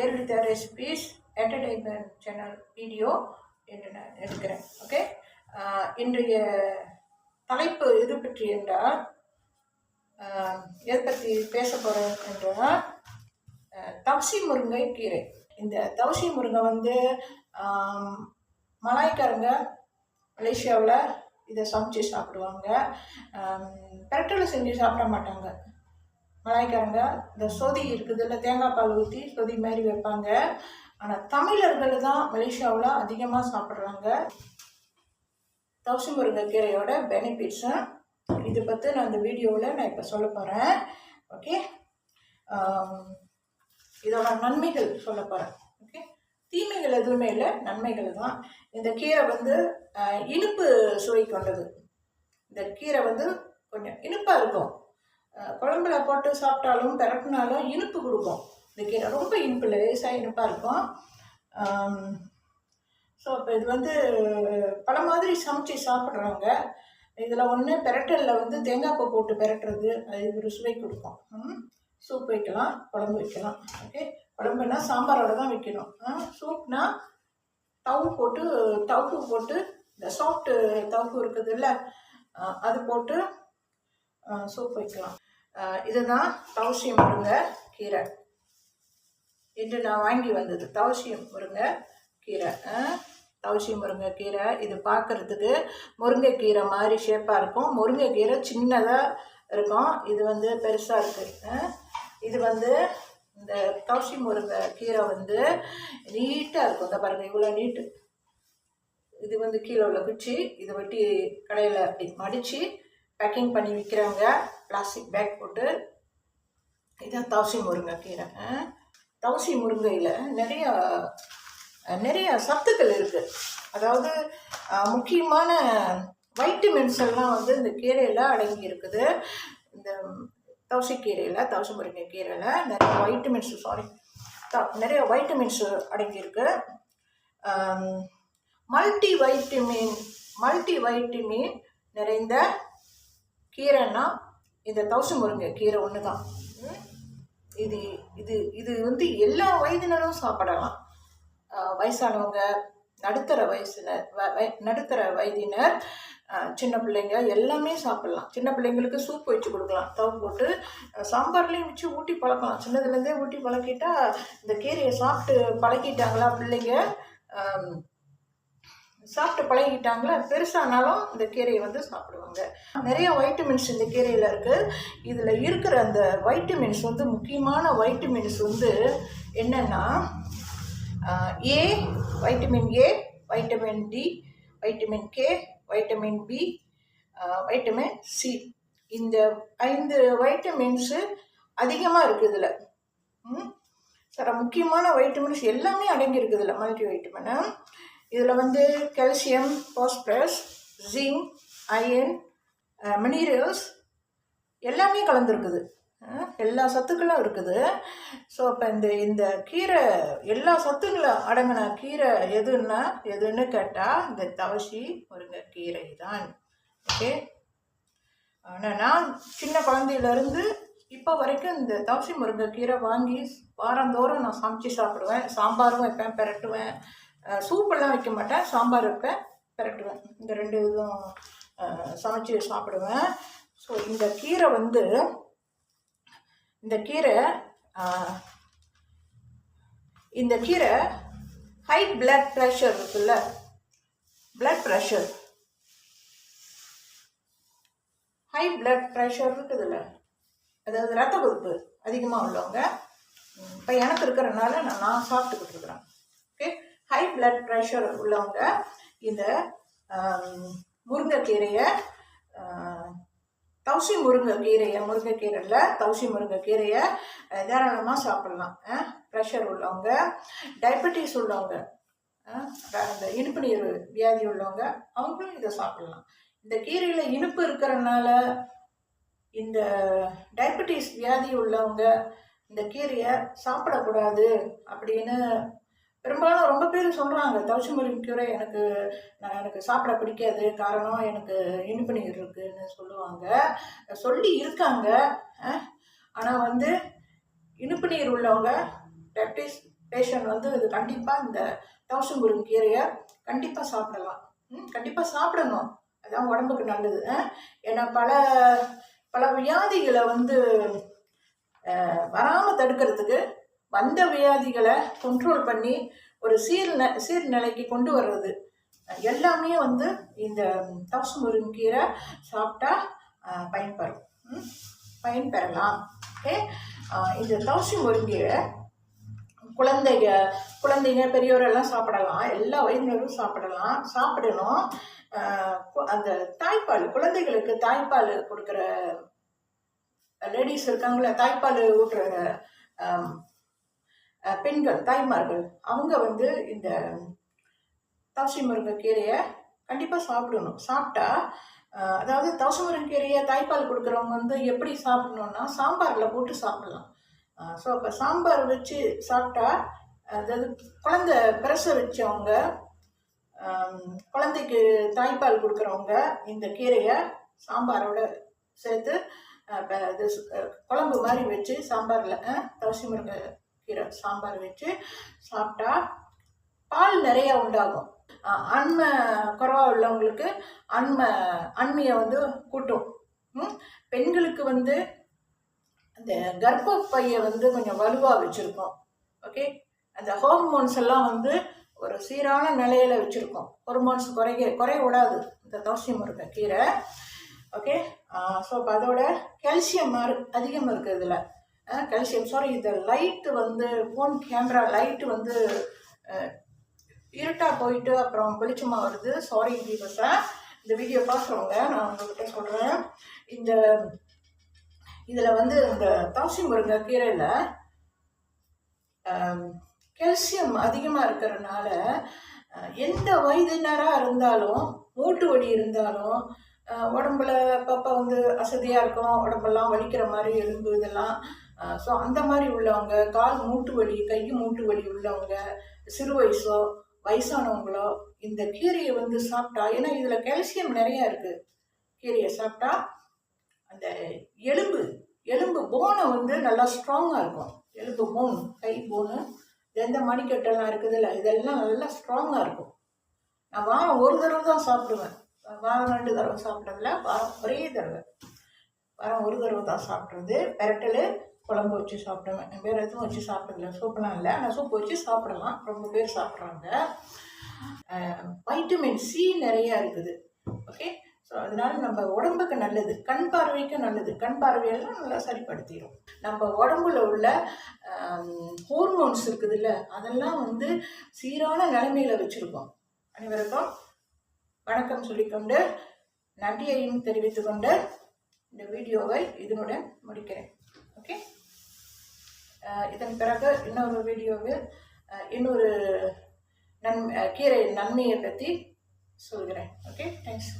Jayalalitha recipes entertainment channel video என்று நான் எடுக்கிறேன். ஓகே இன்றைய தலைப்பு இது பற்றி என்றால் எதை பற்றி பேச போகிறேன் என்றால் தவசி முருங்கை கீரை. இந்த தவசி முருங்கை வந்து மலாய்க்காரங்க மலேசியாவில் இதை சமைச்சு சாப்பிடுவாங்க. பெரட்டல் செஞ்சு சாப்பிட மாட்டாங்க. மலாய்க்காரங்க இந்த சொதி இருக்குது இல்லை தேங்காய் பால் ஊற்றி சொதி மாதிரி வைப்பாங்க. ஆனால் தமிழர்கள் தான் மலேசியாவில் அதிகமாக சாப்பிட்றாங்க. தவசி முருங்கைக்கீரையோட பெனிஃபிட்ஸும் இது பற்றி நான் இந்த வீடியோவில் நான் இப்போ சொல்ல போகிறேன் ஓகே? இதோட நன்மைகள் சொல்ல போகிறேன் ஓகே? தீமைகள் எதுவுமே இல்லை நன்மைகள் தான். இந்த கீரை வந்து இனிப்பு சுவை கொண்டது. இந்த கீரை வந்து கொஞ்சம் இனிப்பாக இருக்கும். குழம்புல போட்டு சாப்பிட்டாலும் பெரட்டினாலும் இனிப்பு கொடுக்கும். இந்த கீரை ரொம்ப இனிப்பு லேசாக இனிப்பாக இருக்கும். ஸோ இப்போ இது வந்து பல மாதிரி சமைச்சு சாப்பிட்றாங்க இதில் ஒன்று பெரட்டலில் வந்து தேங்காய் பூ போட்டு பெரட்டுறது அது ஒரு சுவை கொடுக்கும். ம். சூப் வைக்கலாம் குழம்பு வைக்கலாம். ஓகே குழம்புனா சாம்பாரோட தான் வைக்கணும். சூப்னா தவு போட்டு தவுப்பு போட்டு இந்த சாஃப்ட்டு தவுப்பு இருக்குது இல்லை அது போட்டு சூப் வைக்கலாம். இதுதான் தவசியம் முருங்கை கீரை. இன்று நான் வாங்கி வந்தது தவசியம் முருங்கை கீரை. ஆ, தவசி முருங்கை கீரை. இது பார்க்குறதுக்கு முருங்கைக்கீரை மாதிரி ஷேப்பாக இருக்கும். முருங்கைக்கீரை சின்னதாக இருக்கும். இது வந்து பெருசாக இருக்குது இது வந்து இந்த தவசி முருங்கை கீரை வந்து நீட்டாக இருக்கும். இந்த பாருங்கள் இவ்வளோ நீட்டு. இது வந்து கீழே உள்ள குச்சி இதை வெட்டி கடையில் அப்படி மடித்து பேக்கிங் பண்ணி விற்கிறாங்க பிளாஸ்டிக் பேக் போட்டு இதான் தவசி முருங்கை கீரை. ஆ. தவசி முருங்கையில் நிறையா நிறைய சத்துக்கள் இருக்குது அதாவது முக்கியமான வைட்டமின்ஸ் எல்லாம் வந்து இந்த கீரையில் அடங்கி இருக்குது. இந்த தவசி கீரையில் தவசி முருங்கை கீரையில் நிறைய வைட்டமின்ஸ் சாரி நிறைய வைட்டமின்ஸ் அடங்கியிருக்கு மல்டி வைட்டமின் மல்டி வைட்டமின் நிறைந்த கீரைன்னா இந்த தவசி முருங்கை கீரை ஒன்று தான் இது இது இது வந்து எல்லா வயதினரும் சாப்பிடலாம். வயசானவங்க நடுத்தர வயசினர் வ- நடுத்தர வயதினர் சின்ன பிள்ளைங்க எல்லாமே சாப்பிடலாம். சின்ன பிள்ளைங்களுக்கு சூப் வச்சு கொடுக்கலாம். தவ போட்டு சாம்பார்லேயும் வச்சு ஊட்டி பழக்கலாம். சின்னதுலேருந்தே ஊட்டி பழக்கிட்டா இந்த கீரையை சாப்பிட்டு பழக்கிட்டாங்களா பிள்ளைங்க சாப்பிட்டு பழகிட்டாங்களா? பெருசானாலும் இந்த கீரையை வந்து சாப்பிடுவாங்க. நிறைய வைட்டமின்ஸ் இந்த கீரையில் இருக்குது இதில் இருக்கிற அந்த வைட்டமின்ஸ் வந்து முக்கியமான வைட்டமின்ஸ் வந்து என்னென்னா A vitamin A vitamin D vitamin K vitamin B vitamin C இந்த ஐந்து வைட்டமின்ஸு அதிகமாக இருக்குது இதில். ம்? சில முக்கியமான வைட்டமின்ஸ் எல்லாமே அடங்கி மல்டி வைட்டமின் இதில் வந்து calcium phosphorus zinc iron minerals எல்லாமே கலந்துருக்குது. எல்லா சத்துக்களும் இருக்குது. ஸோ அப்போ இந்த இந்த கீரை எல்லா சத்துக்களும் அடங்கின கீரை எதுன்னா எதுன்னு கேட்டால் இந்த தவசி முருங்கை கீரை தான். ஓகே ஆனால் நான் சின்ன குழந்தையிலேருந்து இப்போ வரைக்கும் இந்த தவசி முருங்கை கீரை வாங்கி வாரந்தோறும் நான் சமைச்சு சாப்பிடுவேன். சாம்பாரும் வைப்பேன் பெரட்டுவேன். சூப்பெல்லாம் வைக்க மாட்டேன். சாம்பார் வைப்பேன். பரட்டுவேன். இந்த ரெண்டு இதுவும் சமைச்சு சாப்பிடுவேன். ஸோ இந்த கீரை வந்து இந்த கீரை இந்த கீரை ஹை பிளட் ப்ரெஷர் இருக்குல்ல? Blood pressure high blood pressure இருக்குதுல்ல? அதாவது ரத்த கொதிப்பு அதிகமாக உள்ளவங்க இப்போ எனக்கு இருக்கிறனால நான் நான் சாப்பிட்டுக்கிட்டு இருக்கிறேன். ஓகே ஹை பிளட் ப்ரெஷர் உள்ளவங்க இந்த முருங்கைக்கீரையை தௌசி தவசி முருங்கைக்கீரையை முருங்கைக்கீரையில் தௌசி முருங்கைக்கீரையை தாராளமாக சாப்பிட்லாம். ப்ரெஷர் உள்ளவங்க டயபெட்டிஸ் உள்ளவங்க அஹ், அந்த இனிப்பு நீர் வியாதி உள்ளவங்க அவங்களும் இதை சாப்பிட்லாம். இந்த கீரையில் இனிப்பு இருக்கிறனால இந்த டயபெட்டிஸ் வியாதி உள்ளவங்க இந்த கீரையை சாப்பிடக்கூடாது அப்படின்னு பெரும்பாலும் ரொம்ப பேர் சொல்கிறாங்க தவசி முருங்கை கீரை எனக்கு நான் எனக்கு சாப்பிட பிடிக்காது காரணம் எனக்கு இனிப்பு நீர் இருக்குதுன்னு சொல்லுவாங்க. சொல்லி இருக்காங்க ஆனால் வந்து இனிப்பு நீர் உள்ளவங்க டயபிட்டிஸ் பேஷண்ட் வந்து இது கண்டிப்பாக இந்த தவசம் முருங்கை கீரையை கண்டிப்பாக சாப்பிடலாம். ம் கண்டிப்பாக சாப்பிடணும். அதான் உடம்புக்கு நல்லது ஆ? ஏன்னா பல பல வியாதிகளை வந்து வராமல் தடுக்கிறதுக்கு வந்த வியாதிகளை கண்ட்ரோல் பண்ணி ஒரு சீர் சீர்நிலைக்கு கொண்டு வர்றது. எல்லாமே வந்து இந்த தவசு முருங்கீரை சாப்பிட்டா பயன்பெறும். ம்? பயன்பெறலாம். ஓகே? இந்த தவசி முருங்கீரை குழந்தைங்க குழந்தைங்க பெரியவரெல்லாம் சாப்பிடலாம். எல்லா வயதினரும் சாப்பிடலாம். சாப்பிடணும். அந்த தாய்ப்பால் குழந்தைகளுக்கு தாய்ப்பால் கொடுக்குற லேடிஸ் இருக்காங்களே தாய்ப்பால் ஊட்டுற பெண்கள் தாய்மார்கள் அவங்க வந்து இந்த தவசி முருங்கை கீரையை கண்டிப்பாக சாப்பிடணும். சாப்பிட்டா அதாவது தவசி முருங்கை கீரையை தாய்ப்பால் கொடுக்குறவங்க வந்து எப்படி சாப்பிடணும்னா சாம்பாரில் போட்டு சாப்பிடலாம். ஸோ அப்போ சாம்பார் வச்சு சாப்பிட்டா அதாவது குழந்தை பிரச வச்சவங்க குழந்தைக்கு தாய்ப்பால் கொடுக்குறவங்க இந்த கீரையை சாம்பாரோட சேர்த்து இது குழம்பு மாதிரி வச்சு சாம்பாரில் தவசி முருங்கை கீரை சாம்பார் வச்சு சாப்பிட்டா பால் நிறையா உண்டாகும். அண்மை குறவா உள்ளவங்களுக்கு அண்மை அண்மையை வந்து கூட்டும். பெண்களுக்கு வந்து அந்த கர்ப்பப்பையை வந்து கொஞ்சம் வலுவாக வச்சுருக்கோம். ஓகே? அந்த ஹார்மோன்ஸ் எல்லாம் வந்து ஒரு சீரான நிலையில வச்சுருக்கோம். ஹார்மோன்ஸ் குறைய குறைய விடாது. இந்த தோசை முருங்கை கீரை. ஓகே? ஸோ அதோட கால்சியம் அதிகம் இருக்குது இதில் கல்சியம் சாரி இந்த லைட்டு வந்து ஃபோன் கேமரா லைட்டு வந்து இருட்டாக போயிட்டு அப்புறம் வெளிச்சமாக வருது. சாரி வீவர்ஸா இந்த வீடியோ பார்க்குறவங்க நான் உங்கள்கிட்ட சொல்கிறேன் இந்த இதில் வந்து இந்த தவசி முருங்கை கீரையில். கால்சியம் அதிகமாக இருக்கிறதுனால எந்த வயதினராக இருந்தாலும் மூட்டு வலி இருந்தாலும் உடம்புல அப்பப்போ வந்து அசதியாக இருக்கும் உடம்பெல்லாம் வலிக்கிற மாதிரி எலும்பு இதெல்லாம். ஸோ அந்த மாதிரி உள்ளவங்க கால் மூட்டு வலி கை மூட்டு வலி உள்ளவங்க சிறு வயசோ வயசானவங்களோ இந்த கீரையை வந்து சாப்பிட்டா ஏன்னா இதில் கால்சியம் நிறையா இருக்குது கீரையை சாப்பிட்டா அந்த எலும்பு எலும்பு போனை வந்து நல்லா ஸ்ட்ராங்காக இருக்கும். எலும்பு போன் கை போனு எந்த மணிக்கட்டெல்லாம் இருக்குதுல்ல இதெல்லாம் நல்லா ஸ்ட்ராங்காக இருக்கும். நான் வாரம் ஒரு தடவை தான் சாப்பிடுவேன். வாரம் ரெண்டு தடவை சாப்பிட்றதில்ல வாரம் ஒரே தடவை. வாரம் ஒரு தடவை தான் சாப்பிட்றது. பெரட்டல் குழம்பு வச்சு சாப்பிடுவேன். வேறு எதுவும் வச்சு சாப்பிடல. சூப்பெல்லாம் இல்லை. ஆனால் சூப் வச்சு சாப்பிடலாம். ரொம்ப பேர் சாப்பிட்றாங்க. வைட்டமின் சி நிறையா இருக்குது. ஓகே ஸோ அதனால நம்ம உடம்புக்கு நல்லது. கண் பார்வைக்கு நல்லது. கண் பார்வையெல்லாம் நல்லா சரிப்படுத்திடும் நம்ம உடம்புல உள்ள ஹோர்மோன்ஸ் இருக்குதுல்ல அதெல்லாம் வந்து சீரான நிலைமையில வச்சுருக்கோம். அனைவருக்கும் வணக்கம் சொல்லிக்கொண்டு நன்றியையும் தெரிவித்துக்கொண்டு இந்த வீடியோவை இதனுடன் முடிக்கிறேன். ஓகே இதன் பிறகு இன்னொரு வீடியோவில் இன்னொரு நன் கீரை நன்மையை பற்றி சொல்கிறேன். Okay thanks